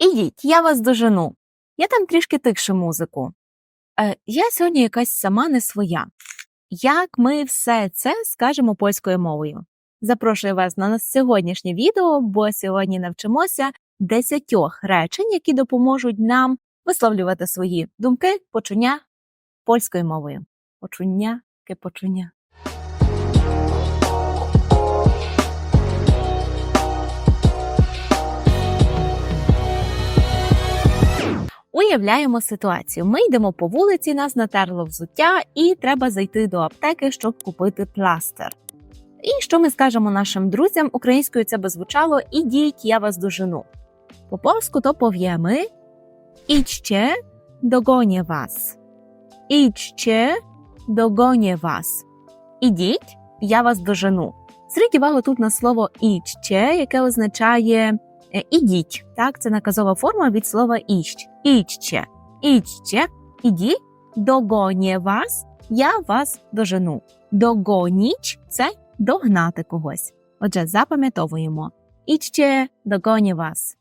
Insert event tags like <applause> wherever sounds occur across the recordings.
Ідіть, я вас дожену. Я там трішки тихше музику. Е, я сьогодні якась сама не своя. Як ми все це скажемо польською мовою? Запрошую вас на нас сьогоднішнє відео, бо сьогодні навчимося десятьох речень, які допоможуть нам висловлювати свої думки, почуття польською мовою. Почуття, почуття. Уявляємо ситуацію. Ми йдемо по вулиці, нас натерло взуття, і треба зайти до аптеки, щоб купити пластир. І що ми скажемо нашим друзям? Українською це би звучало Ідіть, я вас дожену. По польську то powiemy Idźcie, dogonię was. Idźcie, dogonię was. Ідіть, я вас дожену. Зверніть увагу тут на слово «ідьте», яке означає ідіть. Так, це наказова форма від слова іщ. Ідьте, ідьте, іді, догоні вас, я вас дожену. Догоніч це догнати когось. Отже, запам'ятовуємо. Ідьте, догоні вас.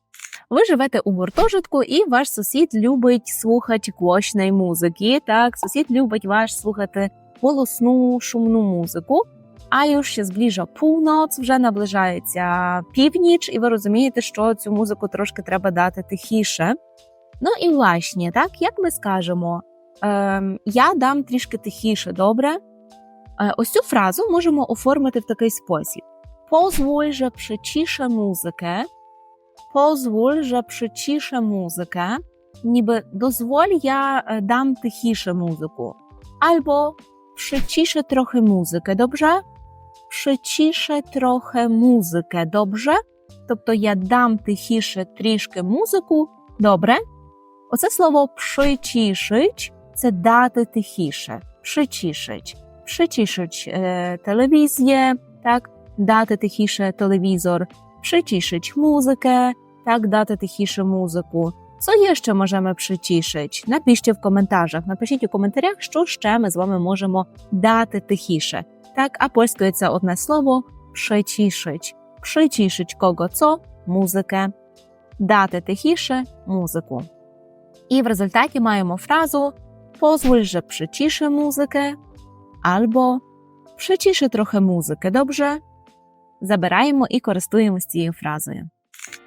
Ви живете у гуртожитку, і ваш сусід любить слухати гучної музики. Так, сусід любить ваш слухати голосну шумну музику. А już się zbliża północ, вже наближається північ, і ви розумієте, що цю музику трошки треба дати тихіше. Ну і власне, так, як ми скажемо, е, я дам трішки тихіше, добре? Е, ось цю фразу можемо оформити в такий спосіб: Pozwól, że przyciszę muzykę. Pozwól, że przyciszę muzykę. Ніби дозволь, я е, дам тихіше музику. Albo przyciszę trochę muzykę, dobrze? Przyciszę trochę muzykę, dobrze? Тобто я дам тихіше трішки музику, добре? Оце слово «причішить» – це дати тихіше. Причішить. Причішить е, телевізія, так, дати тихіше телевізор, причішить музиkę, так, дати тихіше музику. Co jeszcze możemy przyciszyć? Napiszcie w komentarzach. Напишіть у коментарях, що ще ми з вами можемо дати тихіше. Так, а польською це одне слово przyciszyć. Przyciszyć кого co? Музике. Дати тихіше музику. І в результаті маємо фразу Pozwól, że przyciszę muzykę albo przyciszę trochę muzykę, dobrze? Забираємо і користуємося цією фразою.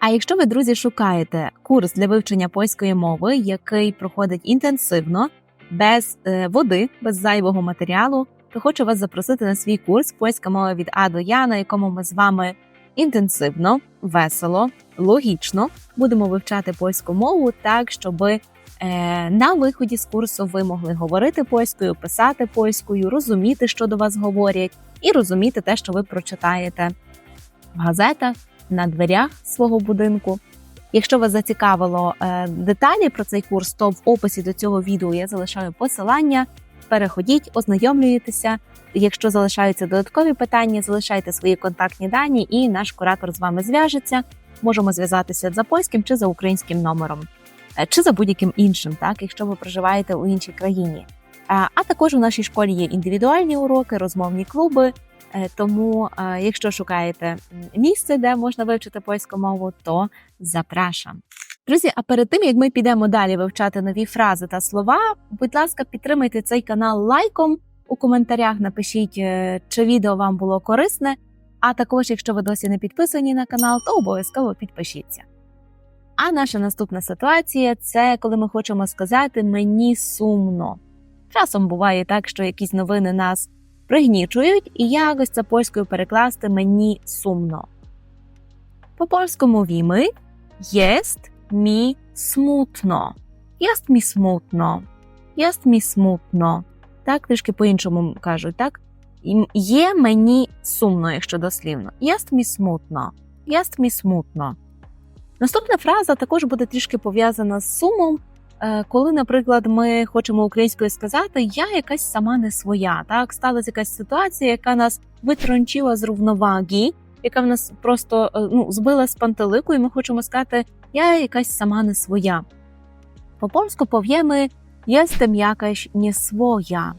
А якщо ви, друзі, шукаєте курс для вивчення польської мови, який проходить інтенсивно, без води, без зайвого матеріалу, то хочу вас запросити на свій курс Польська мова від А до Я, на якому ми з вами інтенсивно, весело, логічно будемо вивчати польську мову так, щоб е, на виході з курсу ви могли говорити польською, писати польською, розуміти, що до вас говорять, і розуміти те, що ви прочитаєте в газетах на дверях свого будинку. Якщо вас зацікавило е, деталі про цей курс, то в описі до цього відео я залишаю посилання. Переходіть, ознайомлюєтеся. Якщо залишаються додаткові питання, залишайте свої контактні дані, і наш куратор з вами зв'яжеться. Можемо зв'язатися за польським чи за українським номером, е, чи за будь-яким іншим, так якщо ви проживаєте у іншій країні. А, також у нашій школі є індивідуальні уроки, розмовні клуби. Е, Тому, е, якщо шукаєте місце, де можна вивчити польську мову, то запрошам. Друзі, а перед тим як ми підемо далі вивчати нові фрази та слова, будь ласка, підтримайте цей канал лайком. У коментарях напишіть, е, чи відео вам було корисне. А також, якщо ви досі не підписані на канал, то обов'язково підпишіться. А наша наступна ситуація це коли ми хочемо сказати мені сумно. Часом буває так, що якісь новини нас пригнічують, і якось це польською перекласти мені сумно. По польському mówimy jest mi smutno. Jest mi smutno. Jest mi smutno. Так, трішки по-іншому кажуть, так? Є мені сумно, якщо дослівно. Jest mi smutno. Jest mi smutno. Наступна фраза також буде трішки пов'язана з сумом, коли, наприклад, ми хочемо українською сказати, я якась сама не своя. Так сталася якась ситуація, яка нас витрончила з рівноваги, яка в нас просто е, ну, збила з пантелику, і ми хочемо сказати, я якась сама не своя. По польську powiemy jestem jakaś nie swoja.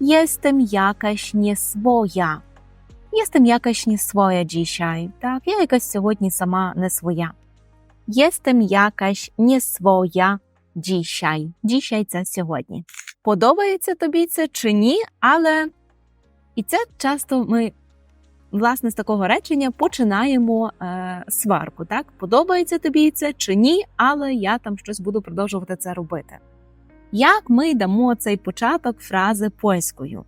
Jestem jakaś nie swoja. Jestem jakaś nie swoja dzisiaj. Так, я якась сьогодні сама не своя. Jestem jakaś nie своя dzisiaj. Dzisiaj це сьогодні. Подобається тобі це чи ні, але і це часто ми, власне, з такого речення починаємо е, сварку. Так, подобається тобі це чи ні, але я там щось буду продовжувати це робити. Як ми дамо цей початок фрази польською?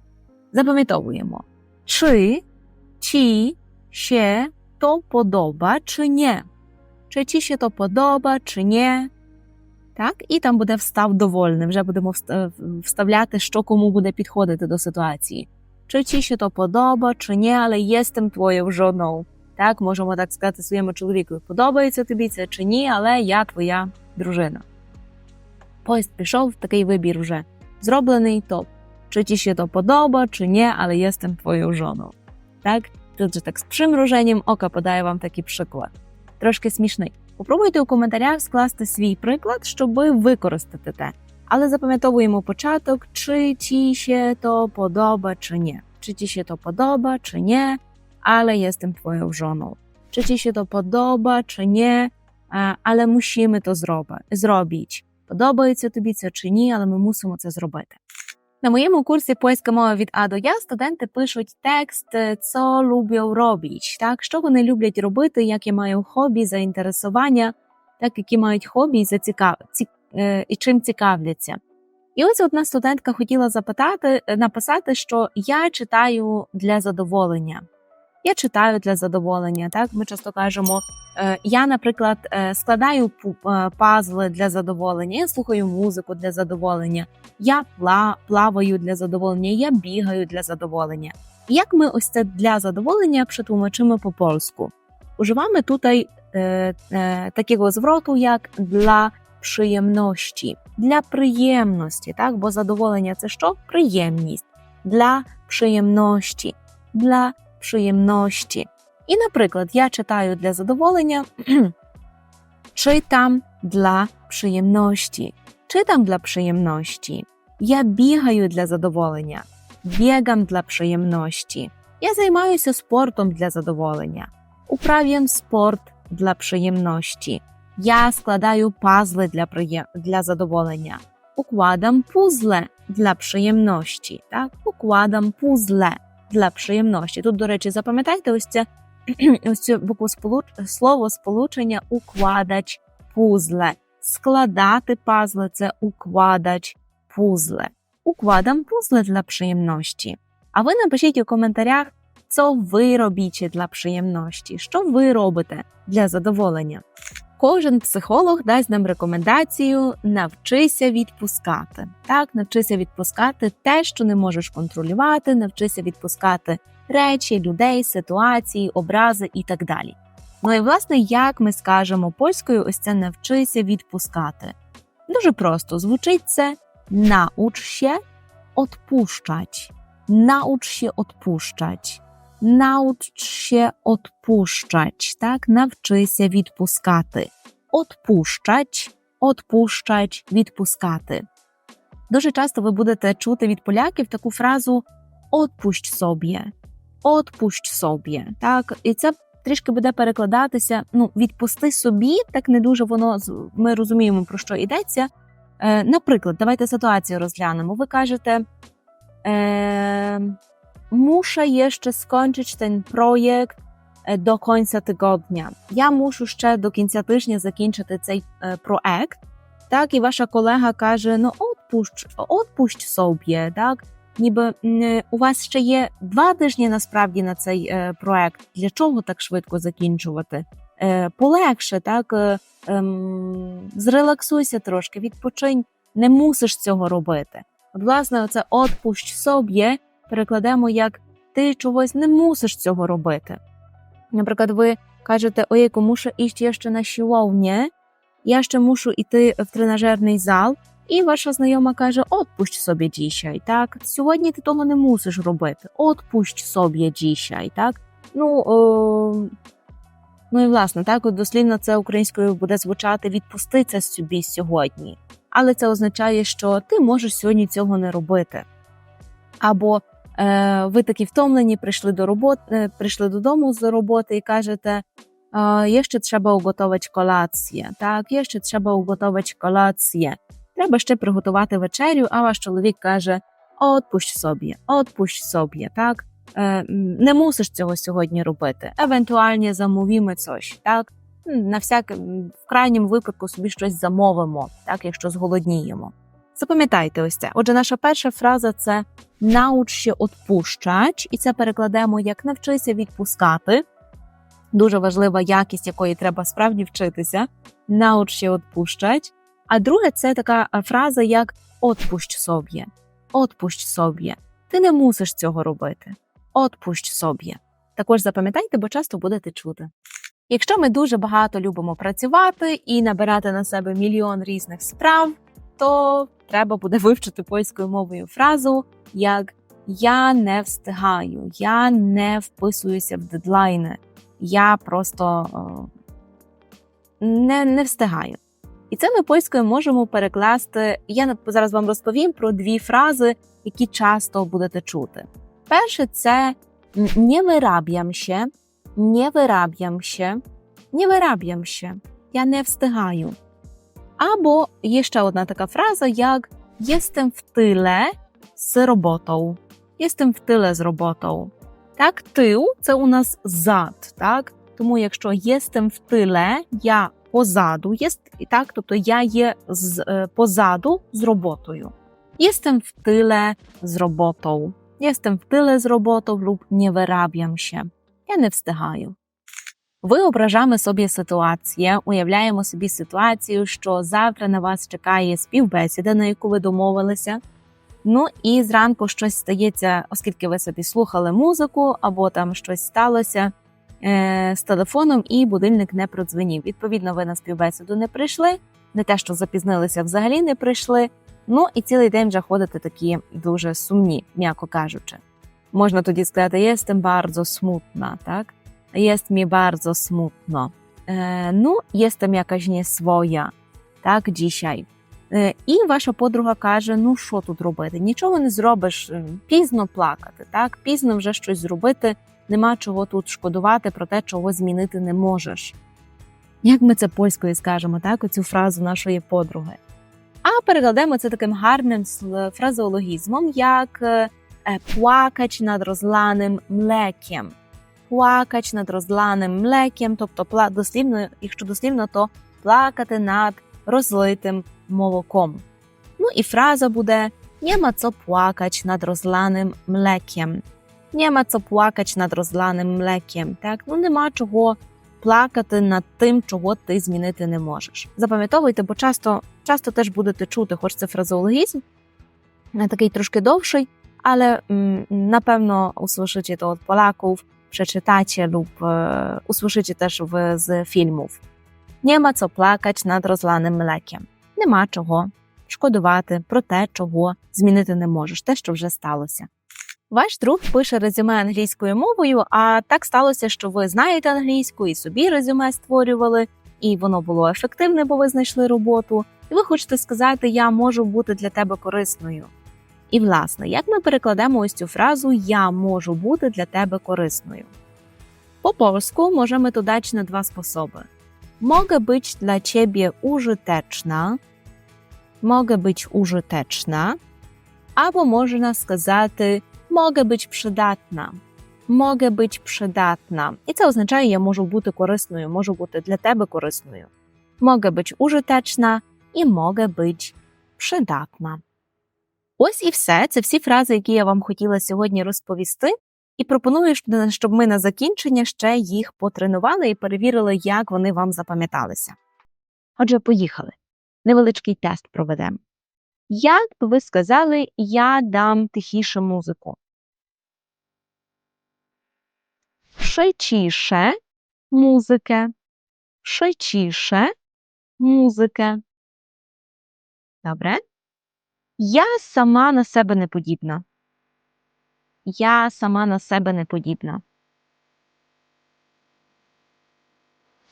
Запам'ятовуємо, чи, чи, ще то подоба, чи ні. Чи чи ще то подоба, чи ні. Так, і там буде встав довольний. Вже будемо вставляти, що кому буде підходити до ситуації. Чи чи ще то подоба, чи ні, але єстем твоєю жодною. Так, можемо так сказати своєму чоловіку. Подобається тобі це чи ні, але я твоя дружина. Поїзд пішов, такий вибір вже зроблений, то чи ті ще то подоба, чи ні, але єстем твоєю жоною. Так, тут же так з примруженням ока подає вам такий приклад. Трошки смішний. Попробуйте у коментарях скласти свій приклад, щоб використати те. Але запам'ятовуємо початок, чи ті ще то подоба, чи ні. Чи ті ще то подоба, чи ні, але єстем твоєю жоною. Чи ті ще то подоба, чи ні, а, але мусimy to зроби- зробіть. Подобається тобі це чи ні, але ми мусимо це зробити. На моєму курсі польська мова від А до Я студенти пишуть текст, е, «Co lubią robić», так, що вони люблять робити, які мають хобі, заінтересування, так, які мають хобі і, зацікав... е, і чим цікавляться. І ось одна студентка хотіла запитати, е, написати, що я читаю для задоволення. Я читаю для задоволення. Так, ми часто кажемо. е, Я, наприклад, складаю пазли для задоволення, я слухаю музику для задоволення, я плаваю для задоволення, я бігаю для задоволення. Як ми ось це для задоволення przetłumaczymy по польську? Używamy tutaj e, e, takiego zwrotu jak dla przyjemności. Для приємності, так? Бо задоволення це що? Приємність. Для приємності. Для приємності. І, наприклад, я читаю для задоволення, czytam dla przyjemności. Czytam dla przyjemności. Я бігаю для задоволення. Biegam dla przyjemności. Я займаюся спортом для задоволення. Uprawiam sport dla przyjemności. Я пазли для, приє... для задоволення. Укладам пузле для приємності. Так? Укладам пузле для приємності. Тут, до речі, запам'ятайте ось це <clears throat> ось цю букву сполуч... слово сполучення укладач пузле. Складати пазли це укладач пузле. Укладам пузле для приємності. А ви напишіть у коментарях, що ви робите для приємності, що ви робите для задоволення. Кожен психолог дасть нам рекомендацію навчися відпускати. Так, навчися відпускати те, що не можеш контролювати, навчися відпускати речі, людей, ситуації, образи і так далі. Ну і власне, як ми скажемо польською, ось це навчися відпускати. Дуже просто звучить це naucz się odpuszczać. Odpuszczać. Naucz się odpuszczać, так? Навчися відпускати. Odpuszczać, odpuszczać, відпускати. Дуже часто ви будете чути від поляків таку фразу «Отпусть собі», «Отпусть собі», так? І це трішки буде перекладатися, ну, відпусти собі, так не дуже воно, ми розуміємо, про що йдеться. Е, наприклад, давайте ситуацію розглянемо. Ви кажете, е, muszę jeszcze skończyć ten projekt е, до кінця тижня. Я мушу ще до кінця тижня закінчити цей проект. Так, і ваша колега каже: ну, отпущ, отпущ собі, так? Ніби у вас ще є два тижні насправді на цей проект. Для чого так швидко закінчувати? Полегше, так зрелаксуйся трошки, відпочинь, не мусиш цього робити. От, власне, оце отпущ собі перекладемо як ти чогось не мусиш цього робити. Наприклад, ви кажете, ojejku, muszę iść jeszcze na siłownię, я ще мушу йти в тренажерний зал, і ваша знайома каже: Отпущ собі дійшай, так? Сьогодні ти того не мусиш робити. Отпущ собі дійшай, так? Ну, о, ну і власне, так, от дослівно це українською буде звучати відпусти собі сьогодні. Але це означає, що ти можеш сьогодні цього не робити. Або ви такі втомлені, прийшли до роботи, прийшли додому з роботи і кажете: е, Jeszcze trzeba ugotować kolację. Так, jeszcze trzeba ugotować kolację. Треба ще приготувати вечерю, а ваш чоловік каже: Отпущ собі, отпущ собі, так? Е, не мусиш цього сьогодні робити. Евентуально замовімо coś, так? На всяк, в крайньому випадку собі щось замовимо, так, якщо зголодніємо. Запам'ятайте ось це. Отже, наша перша фраза це науч się і це перекладемо як навчися відпускати. Дуже важлива якість, якої треба справді вчитися. Науч się. А друге, це така фраза, як «отпущ собі. Отпущ собі. Ти не мусиш цього робити. Отпущ собі. Також запам'ятайте, бо часто будете чути. Якщо ми дуже багато любимо працювати і набирати на себе мільйон різних справ, то треба буде вивчити польською мовою фразу як Я не встигаю, я не вписуюся в дедлайни, я просто е, не, не встигаю. І це ми польською можемо перекласти. Я зараз вам розповім про дві фрази, які часто будете чути. Перше це не вироб'ям ще, не вироб'ям ще, не вироб'ям ще, я не встигаю. Або є ще одна така фраза, як єстем в тиле з роботою. Єстем в тиле з роботою. Так, тил це у нас зад, так? Тому якщо єстем в тиле, я позаду, єст, і так, тобто я є з, е, позаду з роботою. Єстем в тиле з роботою. Єстем в тиле з роботою лub не вироб'ям ще. Я не встигаю. Виображаємо собі ситуацію, уявляємо собі ситуацію, що завтра на вас чекає співбесіда, на яку ви домовилися. Ну і зранку щось стається, оскільки ви собі слухали музику, або там щось сталося е, з телефоном, і будильник не продзвенів. Відповідно, ви на співбесіду не прийшли, не те, що запізнилися, взагалі не прийшли. Ну і цілий день вже ходите такі дуже сумні, м'яко кажучи. Можна тоді сказати, єстем bardzo смутна, так? Jest mi bardzo smutno. E, no, jestem jakaś nieswoja, так, dzisiaj. Е, І ваша подруга каже: ну що тут робити? Нічого не зробиш, пізно плакати, так? Пізно вже щось зробити, нема чого тут шкодувати про те, чого змінити не можеш. Як ми це польською скажемо, так, оцю фразу нашої подруги? А перекладемо це таким гарним фразеологізмом, як плакач над розланим млекем. Плакач над розланим млекем, тобто дослівно, якщо дослівно, то плакати над розлитим молоком. Ну і фраза буде Nie ma co płakać nad rozlanym mlekiem. Nie ma co płakać nad. Так, ну нема чого плакати над тим, чого ти змінити не можеш. Запам'ятовуйте, бо часто, часто теж будете чути, хоч це фразеологізм, такий tрошки довший, mm, na pewno usłyszycie to od Polaków, przeczytacie lub e, usłyszycie też w, z filmów. Nie ma co plakać nad rozlanym mlekiem. Нема чого шкодувати про те, чого змінити не можеш, те, що вже сталося. Ваш друг пише резюме англійською мовою, а так сталося, що ви знаєте англійську і собі резюме створювали, і воно було ефективне, бо ви знайшли роботу. І ви хочете сказати, я можу бути для тебе корисною. І, власне, як ми перекладемо ось цю фразу Я можу бути для тебе корисною? По польську możemy to dać na dwa sposoby. Mogę być dla ciebie użyteczna, mogę być użyteczna, albo można сказати mogę być przydatna. Mogę być przydatna. І це означає, я можу бути корисною, можу бути для тебе корисною. Mogę być użyteczna і mogę być przydatna. Ось і все. Це всі фрази, які я вам хотіла сьогодні розповісти. І пропоную, щоб ми на закінчення ще їх потренували і перевірили, як вони вам запам'яталися. Отже, поїхали. Невеличкий тест проведемо. Як би ви сказали, я дам тихіше музику? Шичіше музике. Шичіше музике. Добре. Я сама на себе не подібна. Я сама на себе не подібна.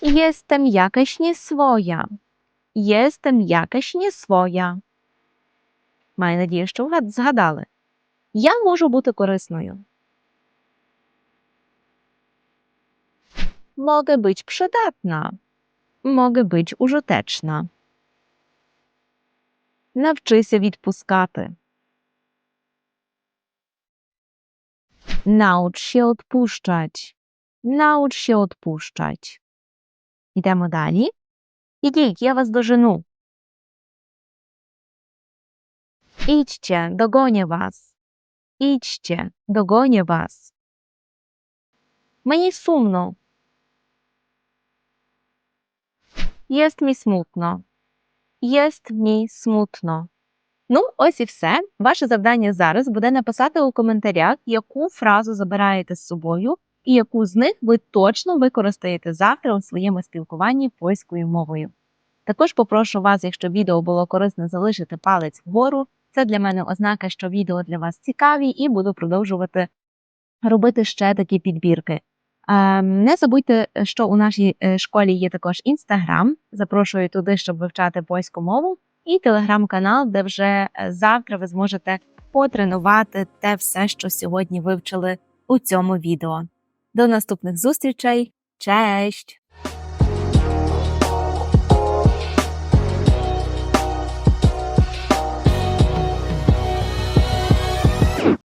Jestem jakaś nie swoja. Jestem jakaś nie своя. Маю надію, що ви згадали. Я можу бути корисною. Mogę być przydatna. Mogę być użyteczna. Навчися відпускати. Naucz się odpuszczać. Naucz się odpuszczać. Йдемо далі. Ідіть, я вас дожену. Idźcie, dogonię was. Idźcie, dogonię was. Мені сумно. Jest mi smutno. Jest mi смутно. Ну, ось і все. Ваше завдання зараз буде написати у коментарях, яку фразу забираєте з собою і яку з них ви точно використаєте завтра у своєму спілкуванні польською мовою. Також попрошу вас, якщо відео було корисне, залишити палець вгору. Це для мене ознака, що відео для вас цікаві, і буду продовжувати робити ще такі підбірки. Ем, Не забудьте, що у нашій е, школі є також інстаграм. Запрошую туди, щоб вивчати польську мову, і телеграм-канал, де вже е, завтра ви зможете потренувати те все, що сьогодні вивчили у цьому відео. До наступних зустрічей. Честь!